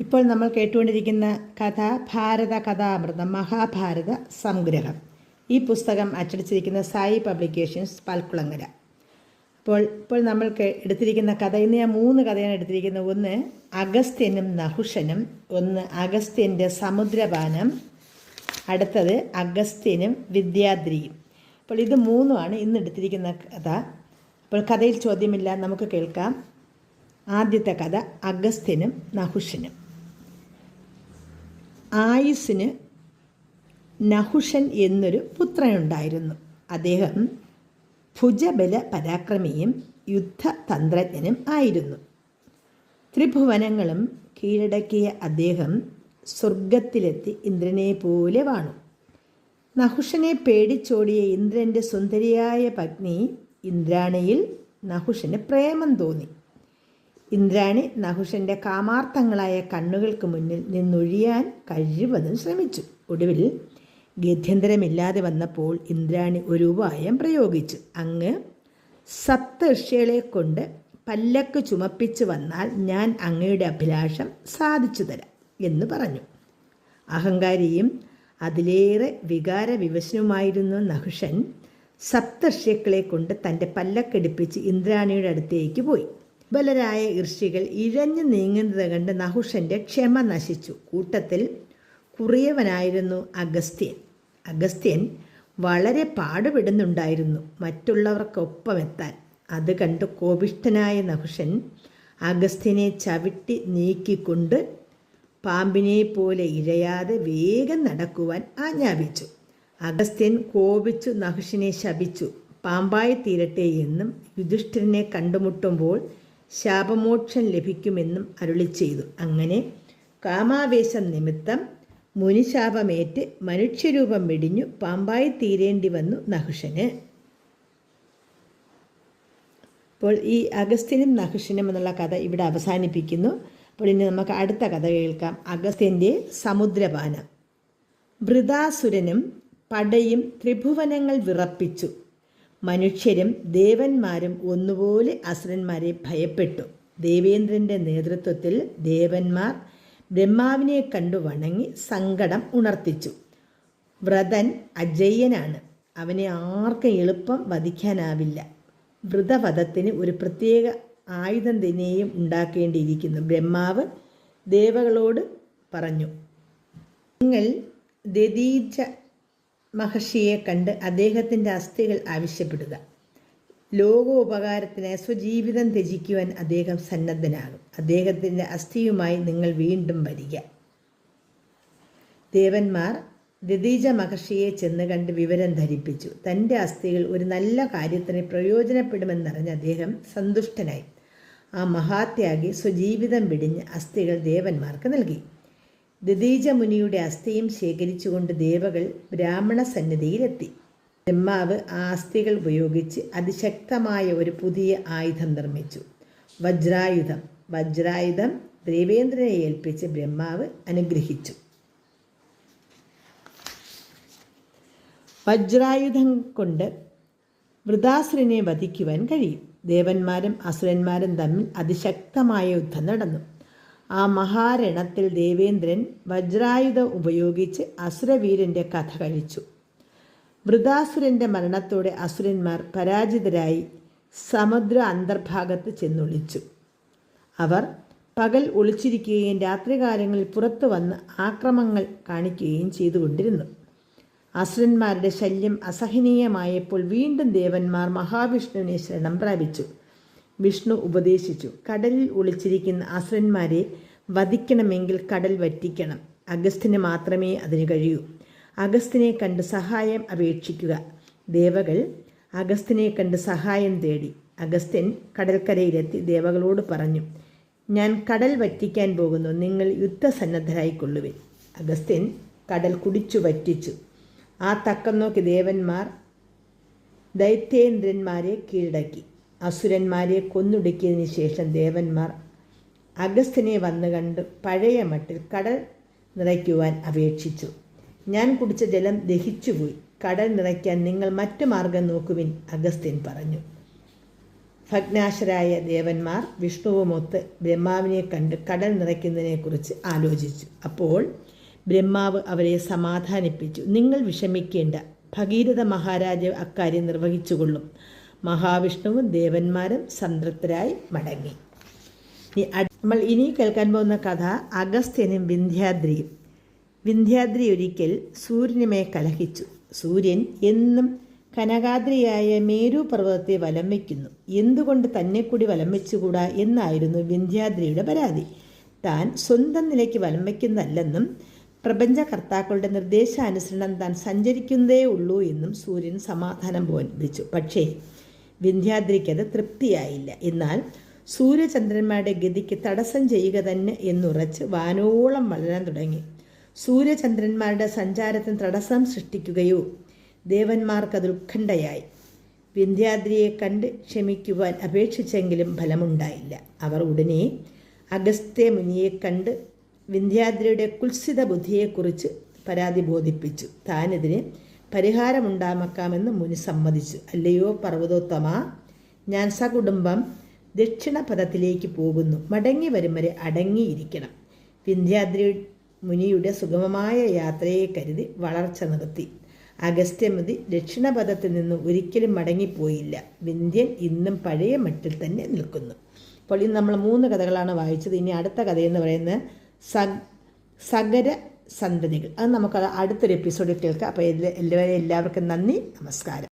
ഇപ്പോൾ നമ്മൾ കേട്ടുകൊണ്ടിരിക്കുന്ന കഥ ഭാരത കഥാമൃതം മഹാഭാരത സംഗ്രഹം. ഈ പുസ്തകം അച്ചടിച്ചിരിക്കുന്ന സായി പബ്ലിക്കേഷൻസ് പാൽക്കുളങ്ങര. അപ്പോൾ ഇപ്പോൾ നമ്മൾ എടുത്തിരിക്കുന്ന കഥ ഇന്ന് ഞാൻ മൂന്ന് കഥയാണ് എടുത്തിരിക്കുന്നത്. ഒന്ന് അഗസ്ത്യനും നഹുഷനും. ഒന്ന് അഗസ്ത്യന്റെ സമുദ്രപാനം. അടുത്തത് അഗസ്ത്യനും വിദ്യാദ്രിയും. അപ്പോൾ ഇത് മൂന്നുമാണ് ഇന്ന് എടുത്തിരിക്കുന്ന കഥ. അപ്പോൾ കഥയിൽ ചോദ്യമില്ല നമുക്ക് കേൾക്കാം. ആദ്യത്തെ കഥ അഗസ്ത്യനും നഹുഷനും. ആയുസിന് നഹുഷൻ എന്നൊരു പുത്രനുണ്ടായിരുന്നു. അദ്ദേഹം ഭുജബല പരാക്രമിയും യുദ്ധതന്ത്രജ്ഞനും ആയിരുന്നു. ത്രിഭുവനങ്ങളും കീഴടക്കിയ അദ്ദേഹം സ്വർഗത്തിലെത്തി ഇന്ദ്രനെ പോലെ വാണു. നഹുഷനെ പേടിച്ചോടിയ ഇന്ദ്രന്റെ സുന്ദരിയായ പത്നി ഇന്ദ്രാണിയിൽ നഹുഷന് പ്രേമം തോന്നി. ഇന്ദ്രാണി നഹുഷന്റെ കാമാർത്ഥങ്ങളായ കണ്ണുകൾക്ക് മുന്നിൽ നിന്നൊഴിയാൻ കഴിവതും ശ്രമിച്ചു. ഒടുവിൽ ഗത്യന്തരമില്ലാതെ വന്നപ്പോൾ ഇന്ദ്രാണി ഒരു ഉപായം പ്രയോഗിച്ചു. അങ്ങ് സപ്തർഷികളെ കൊണ്ട് പല്ലക്ക് ചുമപ്പിച്ചു വന്നാൽ ഞാൻ അങ്ങയുടെ അഭിലാഷം സാധിച്ചു തരാം എന്ന് പറഞ്ഞു. അഹങ്കാരിയും അതിലേറെ വികാരവിവശനുമായിരുന്ന നഹുഷൻ സപ്തർഷ്യക്കളെ കൊണ്ട് തന്റെ പല്ലക്കെടുപ്പിച്ച് ഇന്ദ്രാണിയുടെ അടുത്തേക്ക് പോയി. ബലരായ ഋഷികൾ ഇഴഞ്ഞു നീങ്ങുന്നത് കണ്ട് നഹുഷന്റെ ക്ഷമ നശിച്ചു. കൂട്ടത്തിൽ കുറിയവനായിരുന്നു അഗസ്ത്യൻ. അഗസ്ത്യൻ വളരെ പാടുപെടുന്നുണ്ടായിരുന്നു മറ്റുള്ളവർക്കൊപ്പം എത്താൻ അത് കണ്ട് കോപിഷ്ഠനായ നഹുഷൻ അഗസ്ത്യനെ ചവിട്ടി നീക്കിക്കൊണ്ട് പാമ്പിനെ പോലെ ഇഴയാതെ വേഗം നടക്കുവാൻ ആജ്ഞാപിച്ചു. അഗസ്ത്യൻ കോപിച്ചു നഹുഷിനെ ശപിച്ചു. പാമ്പായി തീരട്ടെ എന്നും യുധിഷ്ഠിരനെ കണ്ടുമുട്ടുമ്പോൾ ശാപമോക്ഷം ലഭിക്കുമെന്നും അരുളി ചെയ്തു. അങ്ങനെ കാമാവേശം നിമിത്തം മുനിശാപമേറ്റ് മനുഷ്യരൂപം വെടിഞ്ഞു പാമ്പായി തീരേണ്ടി വന്നു നഹുഷന്. അപ്പോൾ ഈ അഗസ്ത്യനും നഹുഷനും എന്നുള്ള കഥ ഇവിടെ അവസാനിപ്പിക്കുന്നു. അപ്പോൾ ഇനി നമുക്ക് അടുത്ത കഥ കേൾക്കാം. അഗസ്ത്യന്റെ സമുദ്രപാനം. വൃതാസുരനും പടയും ത്രിഭുവനങ്ങൾ വിറപ്പിച്ചു. മനുഷ്യരും ദേവന്മാരും ഒന്നുപോലെ അസുരന്മാരെ ഭയപ്പെട്ടു. ദേവേന്ദ്രന്റെ നേതൃത്വത്തിൽ ദേവന്മാർ ബ്രഹ്മാവിനെ കണ്ടു വണങ്ങി സങ്കടം ഉണർത്തിച്ചു. വ്രതൻ അജയ്യനാണ്. അവനെ ആർക്കും എളുപ്പം വധിക്കാനാവില്ല. വ്രതവധത്തിന് ഒരു പ്രത്യേക ആയുധം തന്നെയും ഉണ്ടാക്കേണ്ടിയിരിക്കുന്നു. ബ്രഹ്മാവ് ദേവകളോട് പറഞ്ഞു നിങ്ങൾ ദതീജ മഹർഷിയെ കണ്ട് അദ്ദേഹത്തിന്റെ അസ്ഥികൾ ആവശ്യപ്പെടുക. ലോകോപകാരത്തിന് സ്വജീവിതം ത്യജിക്കുവാൻ അദ്ദേഹം സന്നദ്ധനാകും. അദ്ദേഹത്തിന്റെ അസ്ഥിയുമായി നിങ്ങൾ വീണ്ടും വരിക. ദേവന്മാർ ദതീജ മഹർഷിയെ ചെന്ന് കണ്ട് വിവരം ധരിപ്പിച്ചു. തന്റെ അസ്ഥികൾ ഒരു നല്ല കാര്യത്തിന് പ്രയോജനപ്പെടുമെന്നറിഞ്ഞ് അദ്ദേഹം സന്തുഷ്ടനായി. ആ മഹാത്യാഗി സ്വജീവിതം വെടിഞ്ഞ് അസ്ഥികൾ ദേവന്മാർക്ക് നൽകി. ദതീജ മുനിയുടെ അസ്ഥിയും ശേഖരിച്ചുകൊണ്ട് ദേവകൾ ബ്രാഹ്മണ സന്നിധിയിലെത്തി ബ്രഹ്മാവ് ആ അസ്ഥികൾ ഉപയോഗിച്ച് അതിശക്തമായ ഒരു പുതിയ ആയുധം നിർമ്മിച്ചു. വജ്രായുധം. വജ്രായുധം ദേവേന്ദ്രനെ ഏൽപ്പിച്ച് ബ്രഹ്മാവ് അനുഗ്രഹിച്ചു. വജ്രായുധം കൊണ്ട് വൃതാസുരനെ വധിക്കുവാൻ കഴിയും. ദേവന്മാരും അസുരന്മാരും തമ്മിൽ അതിശക്തമായ യുദ്ധം നടന്നു. ആ മഹാരണത്തിൽ ദേവേന്ദ്രൻ വജ്രായുധം ഉപയോഗിച്ച് അസുരവീരന്റെ കഥ കഴിച്ചു. വൃതാസുരന്റെ മരണത്തോടെ അസുരന്മാർ പരാജിതരായി സമുദ്ര അന്തർഭാഗത്ത് ചെന്നൊളിച്ചു. അവർ പകൽ ഒളിച്ചിരിക്കുകയും രാത്രികാലങ്ങളിൽ പുറത്തു വന്ന് ആക്രമങ്ങൾ കാണിക്കുകയും ചെയ്തുകൊണ്ടിരുന്നു. അസുരന്മാരുടെ ശല്യം അസഹനീയമായപ്പോൾ വീണ്ടും ദേവന്മാർ മഹാവിഷ്ണുവിനെ ശരണം പ്രാപിച്ചു. വിഷ്ണു ഉപദേശിച്ചു. കടലിൽ ഒളിച്ചിരിക്കുന്ന അസുരന്മാരെ വധിക്കണമെങ്കിൽ കടൽ വറ്റിക്കണം. അഗസ്റ്റിന് മാത്രമേ അതിന് കഴിയൂ. അഗസ്തിനെ കണ്ട് സഹായം അപേക്ഷിക്കുക. ദേവകൾ അഗസ്തിനെ കണ്ട് സഹായം തേടി. അഗസ്ത്യൻ കടൽക്കരയിലെത്തി ദേവകളോട് പറഞ്ഞു ഞാൻ കടൽ വറ്റിക്കാൻ പോകുന്നു. നിങ്ങൾ യുദ്ധസന്നദ്ധരായിക്കൊള്ളുവിൻ. അഗസ്ത്യൻ കടൽ കുടിച്ചു വറ്റിച്ചു. ആ തക്കം നോക്കി ദേവന്മാർ ദൈത്യേന്ദ്രന്മാരെ കീഴടക്കി. അസുരന്മാരെ കൊന്നൊടുക്കിയതിന് ശേഷം ദേവന്മാർ അഗസ്ത്യനെ വന്നു കണ്ട് പഴയ മട്ടിൽ കടൽ നിറയ്ക്കുവാൻ അപേക്ഷിച്ചു. ഞാൻ കുടിച്ച ജലം ദഹിച്ചുപോയി. കടൽ നിറയ്ക്കാൻ നിങ്ങൾ മറ്റു മാർഗം നോക്കുവിൻ അഗസ്ത്യൻ പറഞ്ഞു. ഭഗ്നാശരായ ദേവന്മാർ വിഷ്ണുവുമൊത്ത് ബ്രഹ്മാവിനെ കണ്ട് കടൽ നിറയ്ക്കുന്നതിനെക്കുറിച്ച് ആലോചിച്ചു. അപ്പോൾ ബ്രഹ്മാവ് അവരെ സമാധാനിപ്പിച്ചു. നിങ്ങൾ വിഷമിക്കേണ്ട. ഭഗീരഥ മഹാരാജ് അക്കാര്യം നിർവഹിച്ചുകൊള്ളും. മഹാവിഷ്ണുവും ദേവന്മാരും സംതൃപ്തരായി മടങ്ങി. നമ്മൾ ഇനി കേൾക്കാൻ പോകുന്ന കഥ അഗസ്ത്യനും വിന്ധ്യാദ്രിയും. വിന്ധ്യാദ്രി ഒരിക്കൽ സൂര്യനുമേ കലഹിച്ചു. സൂര്യൻ എന്നും കനകാദ്രിയായ മേരു പർവതത്തെ വലം വയ്ക്കുന്നു എന്തുകൊണ്ട് തന്നെ കൂടി വലം വെച്ചുകൂടാ എന്നായിരുന്നു വിന്ധ്യാദ്രിയുടെ പരാതി. താൻ സ്വന്തം നിലയ്ക്ക് വലം വയ്ക്കുന്നതല്ലെന്നും പ്രപഞ്ചകർത്താക്കളുടെ നിർദ്ദേശാനുസരണം താൻ സഞ്ചരിക്കുന്നതേ ഉള്ളൂ എന്നും സൂര്യൻ സമാധാനം ബോധിപ്പിച്ചു. പക്ഷേ വിന്ധ്യാദ്രിക്കത് തൃപ്തിയായില്ല. എന്നാൽ സൂര്യചന്ദ്രന്മാരുടെ ഗതിക്ക് തടസ്സം ചെയ്യുക തന്നെ എന്നുറച്ച് വാനോളം വളരാൻ തുടങ്ങി. സൂര്യചന്ദ്രന്മാരുടെ സഞ്ചാരത്തിന് തടസ്സം സൃഷ്ടിക്കുകയോ ദേവന്മാർക്കത് ഉത്കണ്ഠയായി. വിന്ധ്യാദ്രിയെ കണ്ട് ക്ഷമിക്കുവാൻ അപേക്ഷിച്ചെങ്കിലും ഫലമുണ്ടായില്ല. അവർ ഉടനെ അഗസ്ത്യ മുനിയെ കണ്ട് വിന്ധ്യാദ്രിയുടെ കുൽസിത ബുദ്ധിയെക്കുറിച്ച് പരാതി ബോധിപ്പിച്ചു. താനിതിന് പരിഹാരമുണ്ടാമക്കാമെന്ന് മുനി സമ്മതിച്ചു. അല്ലയോ പർവതോത്തമ ഞാൻ സകുടുംബം ദക്ഷിണപഥത്തിലേക്ക് പോകുന്നു. മടങ്ങി വരും വരെ അടങ്ങിയിരിക്കണം. വിന്ധ്യാദ്രി മുനിയുടെ സുഗമമായ യാത്രയെ കരുതി വളർച്ച നിർത്തി. അഗസ്ത്യമുതി ദക്ഷിണപഥത്തിൽ നിന്ന് ഒരിക്കലും മടങ്ങിപ്പോയില്ല. വിന്ധ്യൻ ഇന്നും പഴയ മട്ടിൽ തന്നെ നിൽക്കുന്നു. അപ്പോൾ ഇന്ന് നമ്മൾ മൂന്ന് കഥകളാണ് വായിച്ചത്. ഇനി അടുത്ത കഥയെന്ന് പറയുന്നത് സ സഗര സന്തതികൾ അത് നമുക്ക് അടുത്തൊരു എപ്പിസോഡിൽ കേൾക്കാം. അപ്പോൾ എല്ലാവരും എല്ലാവർക്കും നന്ദി. നമസ്കാരം.